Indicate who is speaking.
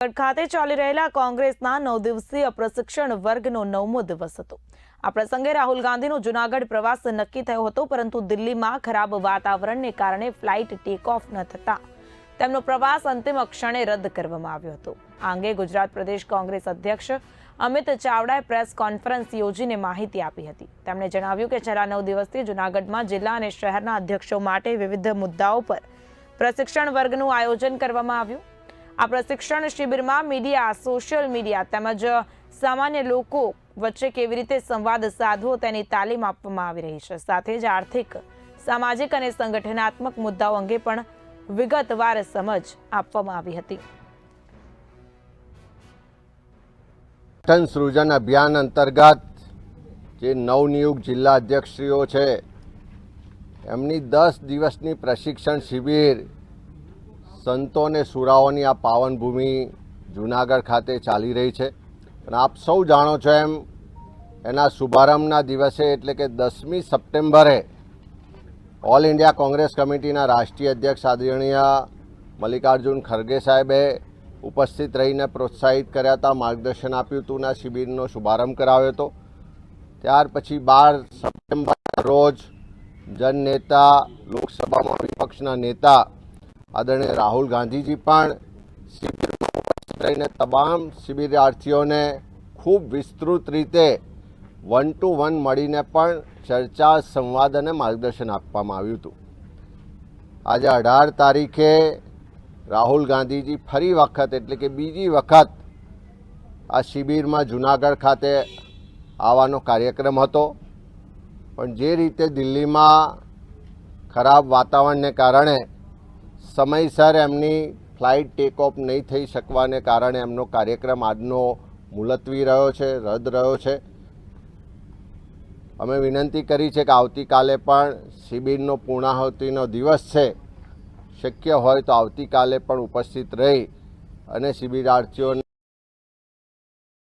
Speaker 1: ખાતે ચાલી રહેલા કોંગ્રેસના નવ દિવસીય પ્રશિક્ષણ વર્ગનો નવમો દિવસ હતો. આ પ્રસંગે રાહુલ ગાંધીનો જૂનાગઢ પ્રવાસ નક્કી થયો હતો, પરંતુ દિલ્હીમાં ખરાબ વાતાવરણને કારણે ફ્લાઇટ ટેક ઓફ ન થતા તેમનો પ્રવાસ અંતિમ ક્ષણે રદ કરવામાં આવ્યો હતો. આ અંગે ગુજરાત પ્રદેશ કોંગ્રેસ અધ્યક્ષ અમિત ચાવડાએ પ્રેસ કોન્ફરન્સ યોજીને માહિતી આપી હતી. તેમણે જણાવ્યું કે છેલ્લા નવ દિવસથી જૂનાગઢમાં જિલ્લા અને શહેરના અધ્યક્ષો માટે વિવિધ મુદ્દાઓ પર પ્રશિક્ષણ વર્ગનું આયોજન કરવામાં આવ્યું. આ પ્રશિક્ષણ શિબિરમાં મીડિયા, સોશિયલ મીડિયા તેમજ સામાન્ય લોકો વચ્ચે કેવી રીતે સંવાદ સાધવો તેની તાલીમ આપવામાં આવી રહી છે. સાથે જ આર્થિક, સામાજિક અને સંગઠનાત્મક મુદ્દાઓ અંગે પણ વિગતવાર સમજ આપવામાં આવી હતી.
Speaker 2: ટન સૃજન અભિયાન અંતર્ગત જે નવનિયુક્ત જિલ્લા અધ્યક્ષશ્રીઓ છે, એમની દસ દિવસની પ્રશિક્ષણ શિબિર સંતો અને સુરાઓની આ પાવનભૂમિ જૂનાગઢ ખાતે ચાલી રહી છે. અને આપ સૌ જાણો છો એમ, એના શુભારંભના દિવસે એટલે કે દસમી સપ્ટેમ્બરે ઓલ ઇન્ડિયા કોંગ્રેસ કમિટીના રાષ્ટ્રીય અધ્યક્ષ આદરણીય મલ્લિકાર્જુન ખરગે સાહેબે ઉપસ્થિત રહીને પ્રોત્સાહિત કર્યા હતા, માર્ગદર્શન આપ્યું હતું ના શિબિરનો શુભારંભ કરાવ્યો હતો. ત્યાર પછી બાર સપ્ટેમ્બર રોજ જનનેતા, લોકસભામાં વિપક્ષના નેતા આદરણીય રાહુલ ગાંધીજી પણ શિબિરમાં ઉપસ્થિત રહીને તમામ શિબિરાર્થીઓને ખૂબ વિસ્તૃત રીતે વન ટુ વન મળીને પણ ચર્ચા, સંવાદ અને માર્ગદર્શન આપવામાં આવ્યું હતું. આજે અઢાર તારીખે રાહુલ ગાંધીજી ફરી વખત, એટલે કે બીજી વખત, આ શિબિરમાં જુનાગઢ ખાતે આવવાનો કાર્યક્રમ હતો. પણ જે રીતે દિલ્હીમાં ખરાબ વાતાવરણને કારણે સમયસર એમની ફ્લાઇટ ટેક ઓફ નહીં થઈ શકવાને કારણે એમનો કાર્યક્રમ આજનો મુલતવી રહ્યો છે, રદ રહ્યો છે. અમે વિનંતી કરી છે કે આવતીકાલે પણ શિબિરનો પૂર્ણાહુતિનો દિવસ છે. શક્ય હોય તો આવતીકાલે પણ ઉપસ્થિત રહી અને શિબિરાર્થીઓને